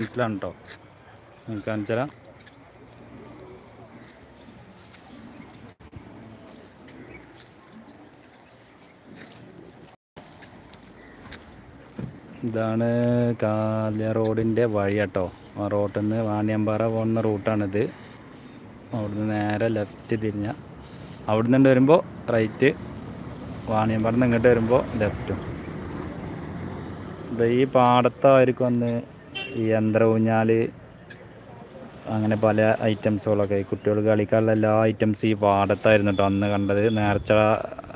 മനസ്സിലാണ് കേട്ടോ അഞ്ചര ഇതാണ് കാലിയ റോഡിന്റെ വഴി കേട്ടോ. ആ റോട്ടിൽ നിന്ന് വാണിയമ്പാറ പോകുന്ന റൂട്ടാണിത്. അവിടുന്ന് നേരെ ലെഫ്റ്റ് തിരിഞ്ഞ. അവിടുന്ന് വരുമ്പോൾ റൈറ്റ് വാണിയമ്പാറ ഇങ്ങോട്ട് വരുമ്പോൾ ലെഫ്റ്റും. ഇത് ഈ പാടത്തായിരിക്കും വന്ന് ഈ യന്ത്ര ഊഞ്ഞാൽ അങ്ങനെ പല ഐറ്റംസുകളൊക്കെ. കുട്ടികൾ കളിക്കാനുള്ള എല്ലാ ഐറ്റംസ് ഈ പാടത്തായിരുന്നു കേട്ടോ അന്ന് കണ്ടത്. നേർച്ച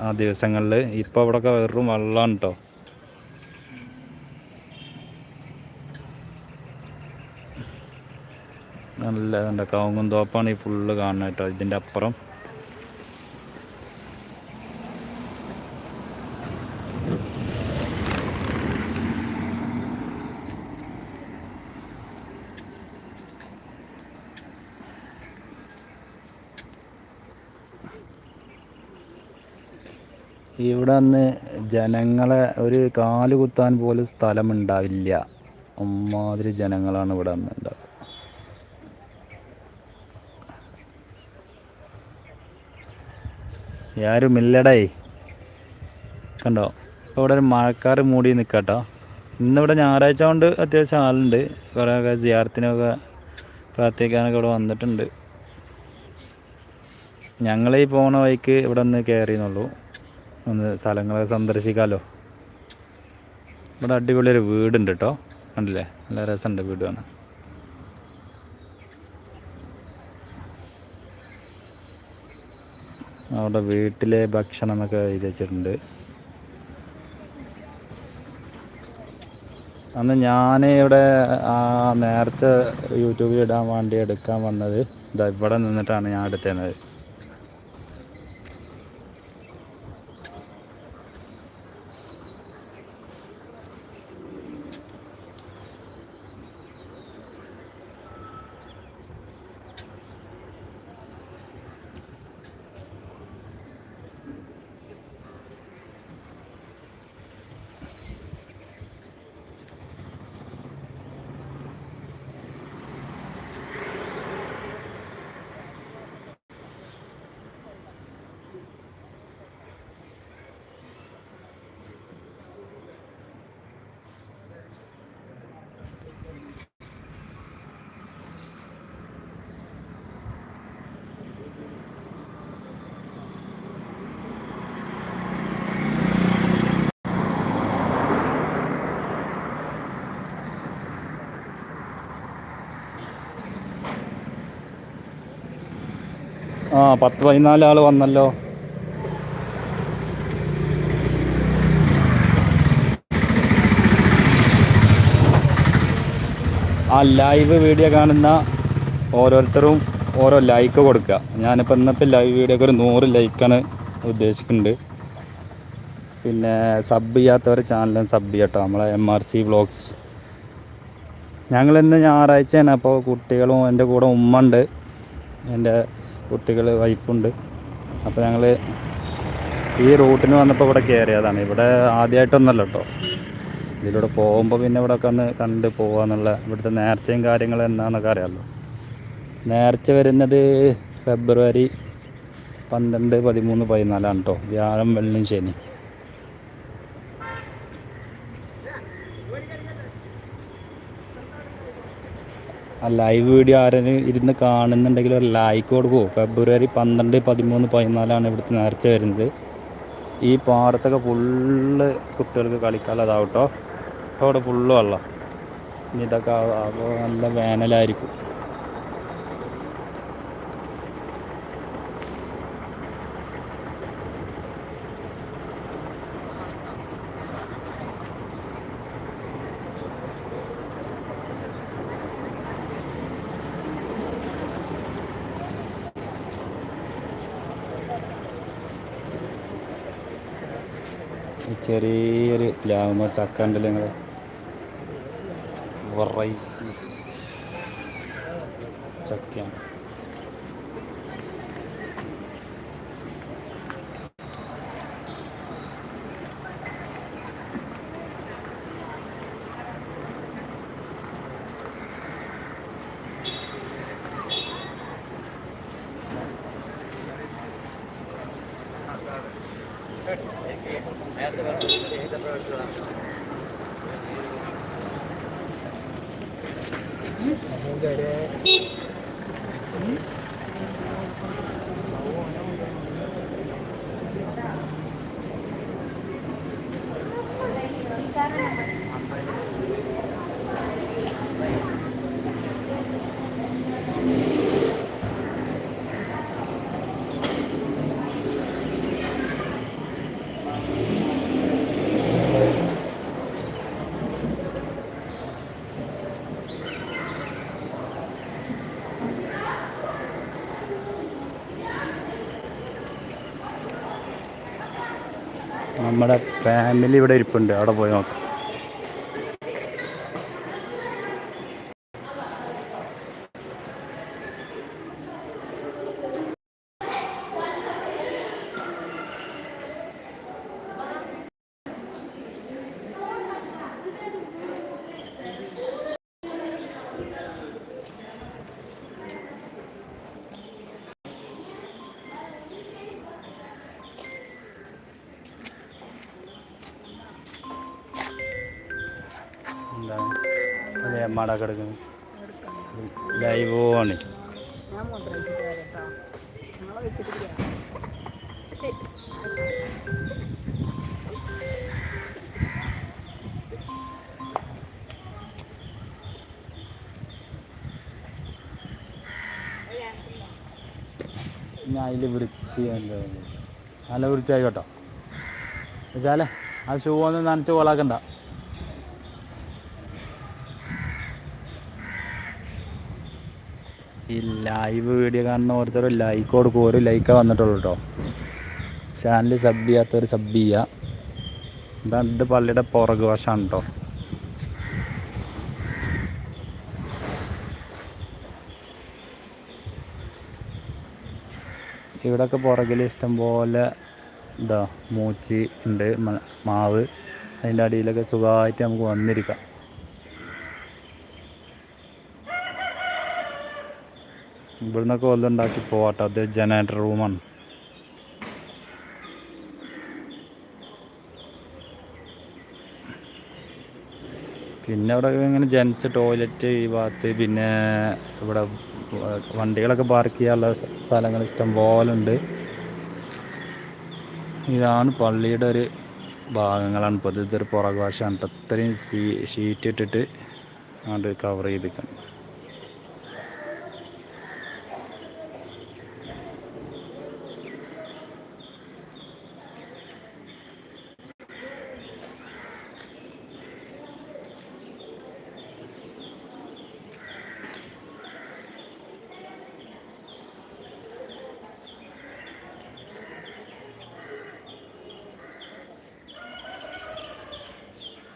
ആ ദിവസങ്ങളിൽ ഇപ്പോൾ അവിടെയൊക്കെ വെറും വെള്ളമാണ് കേട്ടോ നല്ല കവുങ്ങും തോപ്പാണ് ഈ ഫുള്ള് കാണുന്നത് കേട്ടോ ഇതിന്റെ അപ്പുറം. ഇവിടെ അന്ന് ജനങ്ങളെ ഒരു കാൽ കുത്താൻ പോലും സ്ഥലമുണ്ടാവില്ല. അമ്മാതിരി ജനങ്ങളാണ് ഇവിടെ അന്ന് ഉണ്ടാവുക. ആരുമില്ലടേ കണ്ടോ? ഇപ്പോൾ ഇവിടെ ഒരു മഴക്കാർ മൂടി നിൽക്കട്ടോ ഇന്നിവിടെ ഞായറാഴ്ച കൊണ്ട് അത്യാവശ്യം ആളുണ്ട്. കുറേ ജിയാർത്തിനൊക്കെ പ്രാർത്ഥിക്കാനൊക്കെ ഇവിടെ വന്നിട്ടുണ്ട്. ഞങ്ങളീ പോണ വഴിക്ക് ഇവിടെ ഒന്ന് കയറിയെന്നുള്ളൂ ഒന്ന് സ്ഥലങ്ങളൊക്കെ സന്ദർശിക്കാമല്ലോ ഇവിടെ അടിപൊളിയൊരു വീടുണ്ട് കേട്ടോ കണ്ടില്ലേ? നല്ല രസമുണ്ട് വീട് കാണാൻ. അവിടെ വീട്ടിലെ ഭക്ഷണം എന്നൊക്കെ എഴുതി വെച്ചിട്ടുണ്ട്. അന്ന് ഞാൻ ഇവിടെ ആ നേർച്ച യൂട്യൂബിൽ ഇടാൻ വേണ്ടി എടുക്കാൻ വന്നത്. ഇതാ ഇവിടെ നിന്നിട്ടാണ് ഞാൻ എടുത്തത് ആ പത്ത് പതിനാല് ആൾ വന്നല്ലോ. ആ ലൈവ് വീഡിയോ കാണുന്ന ഓരോരുത്തരും ഓരോ ലൈക്ക് കൊടുക്കുക. ഞാനിപ്പോൾ ഇന്നത്തെ ലൈവ് വീഡിയോക്ക് ഒരു നൂറ് ലൈക്കാണ് ഉദ്ദേശിക്കുന്നുണ്ട്. പിന്നെ സബ് ചെയ്യാത്തവർ ചാനലും സബ് ചെയ്യട്ടോ നമ്മളെ എം ആർ സി വ്ളോഗ്സ് ഞങ്ങളിന്ന് ഞായറാഴ്ചയാണ് അപ്പോൾ കുട്ടികളും എന്റെ കൂടെ ഉമ്മ ഉണ്ട്. എന്റെ കുട്ടികൾ വൈഫുണ്ട്. അപ്പോൾ ഞങ്ങൾ ഈ റൂട്ടിന് വന്നപ്പോൾ ഇവിടെ കയറിയതാണ് ഇവിടെ ആദ്യമായിട്ടൊന്നല്ല കേട്ടോ ഇതിലൂടെ പോകുമ്പോൾ പിന്നെ ഇവിടെ ഒക്കെ ഒന്ന് കണ്ട് പോകാന്നുള്ള ഇവിടുത്തെ നേർച്ചയും കാര്യങ്ങളും എന്താണെന്നൊക്കെ അറിയാമല്ലോ നേർച്ച വരുന്നത് ഫെബ്രുവരി പന്ത്രണ്ട് പതിമൂന്ന് പതിനാലാണ് കേട്ടോ വ്യാഴം വെള്ളിയും ശനി. ആ ലൈവ് വീഡിയോ ആരെങ്കിലും ഇരുന്ന് കാണുന്നുണ്ടെങ്കിൽ ഒരു ലൈക്ക് കൊടുക്കുമോ ഫെബ്രുവരി പന്ത്രണ്ട് പതിമൂന്ന് പതിനാലാണ് ഇവിടുത്തെ നേർച്ച വരുന്നത്. ഈ പാടത്തൊക്കെ ഫുള്ള് കുട്ടികൾക്ക് കളിക്കാനുള്ളതാവും കേട്ടോ ഇപ്പോൾ അവിടെ ഫുള്ള് വെള്ളം. ഇതൊക്കെ അപ്പോൾ നല്ല വേനലായിരിക്കും. ചെറിയൊരു പ്ലാവുമ്പോൾ ചക്ക ഉണ്ടല്ലോ നിങ്ങൾ വെറൈറ്റീസ് ചക്കയാണ്. Para naman. നമ്മുടെ ഫാമിലി ഇവിടെ ഇരിപ്പുണ്ട്. അവിടെ പോയി നോക്കാം. അതെ കിടക്കുന്നു ലൈവ് ആണ്. ഞാൻ അതിൽ വൃത്തി എന്താ നല്ല വൃത്തിയായി കേട്ടോ. വെച്ചാലേ ആ ഷൂ ഒന്ന് നനച്ച് കോലാക്കണ്ട. ഈ ലൈവ് വീഡിയോ കാണുന്ന ഓരോരുത്തരും ലൈക്ക് കൊടുക്കും. ഒരു ലൈക്കേ വന്നിട്ടുള്ളൂ കേട്ടോ ചാനൽ സബ് ചെയ്യാത്തവർ സബ് ചെയ്യുക ഇതാണ് ഇത് പള്ളിയുടെ പുറകു വശമാണ് കേട്ടോ ഇവിടെയൊക്കെ പുറകിൽ ഇഷ്ടംപോലെ എന്താ മൂച്ചി ഉണ്ട് മാവ്. അതിന്റെ അടിയിലൊക്കെ സുഖമായിട്ട് നമുക്ക് വന്നിരിക്കാം. ഇവിടുന്നൊക്കെ വല്ലുണ്ടാക്കി പോവാട്ടോ. അത് ജനറേറ്റർ റൂമാണ് പിന്നെ അവിടെ ഇങ്ങനെ ജെൻസ് ടോയ്ലറ്റ് ഈ ഭാഗത്ത് പിന്നെ ഇവിടെ വണ്ടികളൊക്കെ പാർക്ക് ചെയ്യാനുള്ള സ്ഥലങ്ങൾ ഇഷ്ടം പോലെ ഉണ്ട്. ഇതാണ് പള്ളിയുടെ ഒരു ഭാഗങ്ങളാണ്. ഇപ്പോൾ ഇത് ഇതൊരു പുറകു അത്രയും ഷീറ്റ് ഇട്ടിട്ട് അങ്ങോട്ട് കവർ ചെയ്തിരിക്കണം.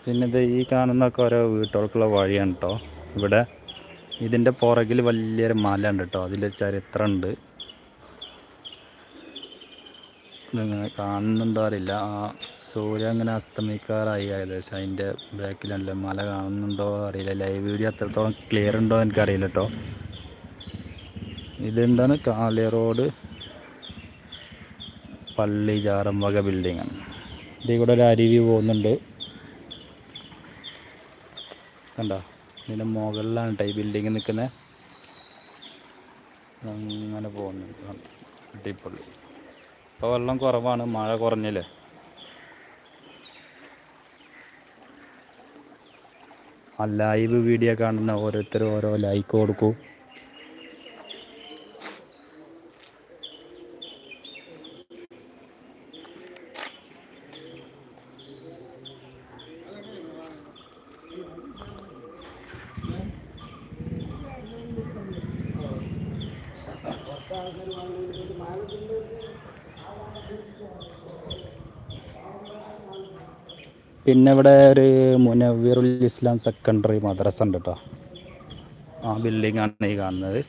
പിന്നെ ഇത് ഈ കാണുന്നൊക്കെ ഓരോ വീട്ടുകൾക്കുള്ള വഴിയാണ് കേട്ടോ ഇവിടെ ഇതിന്റെ പുറകിൽ വലിയൊരു മല ഉണ്ട് കേട്ടോ അതിൽ ചരിത്രമുണ്ട് ഇതിങ്ങനെ കാണുന്നുണ്ടോ അറിയില്ല. ആ സൂര്യ അങ്ങനെ അസ്തമിക്കാറായി ഏകദേശം. അതിന്റെ ബാക്കിലല്ല മല കാണുന്നുണ്ടോ അറിയില്ല. ലൈവ് വീഡിയോ അത്രത്തോളം ക്ലിയർ ഉണ്ടോ എനിക്കറിയില്ല കേട്ടോ ഇതെന്താണ്? കാളി റോഡ്. പള്ളി ജാറം വക ബിൽഡിംഗ് ആണ്. ഇതിൽ കൂടെ ഒരു അരുവി പോകുന്നുണ്ട്. കണ്ടോ? ഇതിന്റെ മുകളിലാണ് കേട്ടോ ഈ ബിൽഡിങ് നിൽക്കുന്നത് അങ്ങനെ കണ്ടോ? അടിപൊളി. ഇപ്പോൾ വെള്ളം കുറവാണ്. മഴ കുറഞ്ഞില്ലേ? ആ ലൈവ് വീഡിയോ കാണുന്ന ഓരോരുത്തരും ഓരോ ലൈക്ക് കൊടുക്കൂ. പിന്നെ ഇവിടെ ഒരു മുനവീറുൽ ഇസ്ലാം സെക്കൻഡറി മദ്രസ ഉണ്ട് കേട്ടോ ആ ബിൽഡിംഗ് ആണ് ഈ കാണുന്നത്.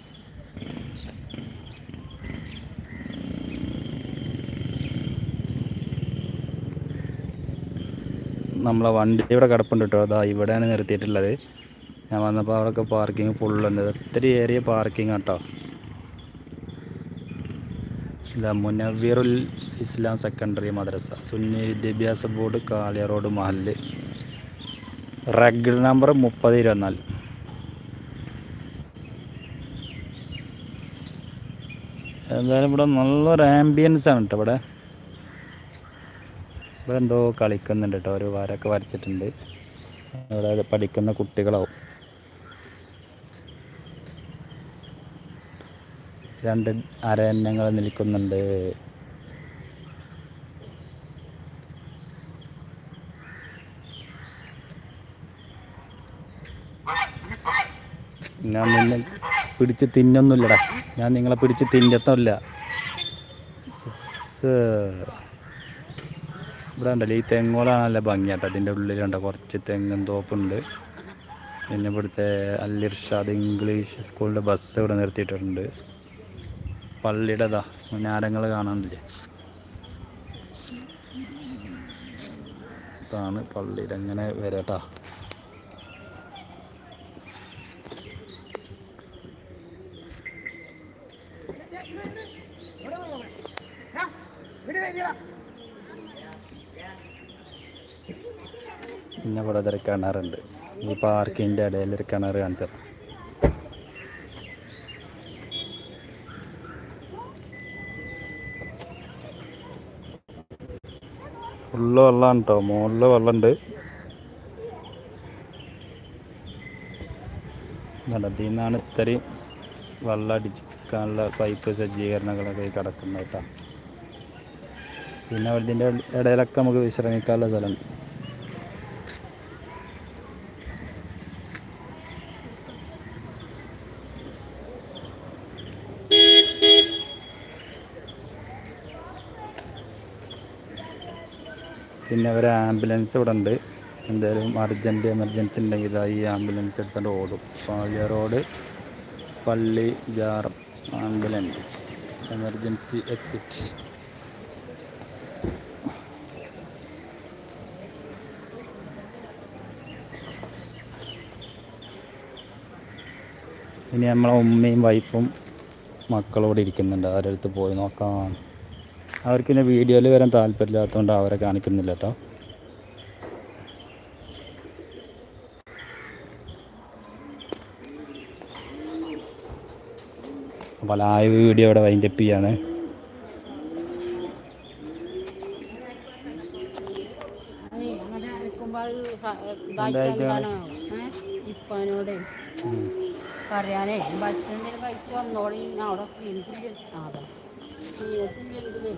നമ്മളെ വണ്ടി ഇവിടെ കിടപ്പുണ്ട് കേട്ടോ അതാ ഇവിടെയാണ് നിർത്തിയിട്ടുള്ളത്. ഞാൻ വന്നപ്പോൾ അവിടെയൊക്കെ പാർക്കിംഗ് ഫുള്ളുണ്ട് ഒത്തിരി ഏരിയ പാർക്കിംഗ് കേട്ടോ ഇതാ മുനവീറുൽ ഇസ്ലാം സെക്കൻഡറി മദ്രസ സുന്നി വിദ്യാഭ്യാസ ബോർഡ് കാളിയ റോഡ് മഹൽ റെഗ് നമ്പർ മുപ്പത് ഇരുപത്തിനാല്. എന്തായാലും ഇവിടെ നല്ലൊരു ആംബിയൻസ് ആണ് കേട്ടോ ഇവിടെ. ഇവിടെ എന്തോ കളിക്കുന്നുണ്ട് കേട്ടോ ഒരു വരൊക്കെ വരച്ചിട്ടുണ്ട്. അതായത് പഠിക്കുന്ന കുട്ടികളാവും. രണ്ട് അരയന്നങ്ങൾ നിൽക്കുന്നുണ്ട്. ഞാൻ നിന്നെ പിടിച്ച് തിന്നൊന്നുമില്ലടാ ഞാൻ നിങ്ങളെ പിടിച്ച് തിന്നത്തല്ല. ഇവിടെ ഉണ്ടല്ലോ ഈ തെങ്ങോളാണ് നല്ല ഭംഗിയാട്ടോ. അതിന്റെ ഉള്ളിലുണ്ട് കുറച്ച് തെങ്ങും തോപ്പുണ്ട്. പിന്നെ ഇവിടുത്തെ അല്ലിർഷാദ് ഇംഗ്ലീഷ് സ്കൂളിന്റെ ബസ് ഇവിടെ നിർത്തിയിട്ടുണ്ട്. പള്ളിയുടെ ഇതാ മുന്നാരങ്ങൾ കാണാനില്ലേ? ഇതാണ് പള്ളിയിൽ അങ്ങനെ വരട്ടാ? പിന്നെ ഇവിടെ ഒരു കിണറുണ്ട്. ഈ പാർക്കിന്റെ ഇടയിൽ ഒരു കിണർ കാണിച്ചത്. ഫുള്ള് വെള്ളമാണ് കേട്ടോ മുകളിൽ വെള്ളമുണ്ട് നടത്തി നിന്നാണ് ഇത്രയും വെള്ളം അടിക്കാനുള്ള പൈപ്പ് സജ്ജീകരണങ്ങളൊക്കെ കിടക്കുന്നത് കേട്ടോ പിന്നെ ഇതിന്റെ ഇടയിലൊക്കെ നമുക്ക് വിശ്രമിക്കാനുള്ള സ്ഥലമുണ്ട് പിന്നെ ഒരു ആംബുലൻസ് ഇവിടെ ഉണ്ട്. എന്തായാലും അർജന്റ് എമർജൻസി ഉണ്ടെങ്കിൽ ഇതായി ഈ ആംബുലൻസ് എടുത്തുകൊണ്ട് ഓടും. പാലിയ റോഡ് പള്ളി ജാറം ആംബുലൻസ് എമർജൻസി എക്സിറ്റ്. ഇനി നമ്മളെ ഉമ്മയും വൈഫും മക്കളോട് ഇരിക്കുന്നുണ്ട്. അവരടുത്ത് പോയി നോക്കാം. അവർക്ക് പിന്നെ വീഡിയോയിൽ വരാൻ താല്പര്യമില്ലാത്തതുകൊണ്ട് അവരെ കാണിക്കുന്നില്ല കേട്ടോ. അപ്പോൾ ലൈവ് വീഡിയോ ഇവിടെ വൈൻഡപ്പ് ചെയ്യാണ്. ഏ? പറയാനേ ബൈക്ക് വന്നോളി ഞാൻ അവിടെ ക്ലിനിക്കിൽ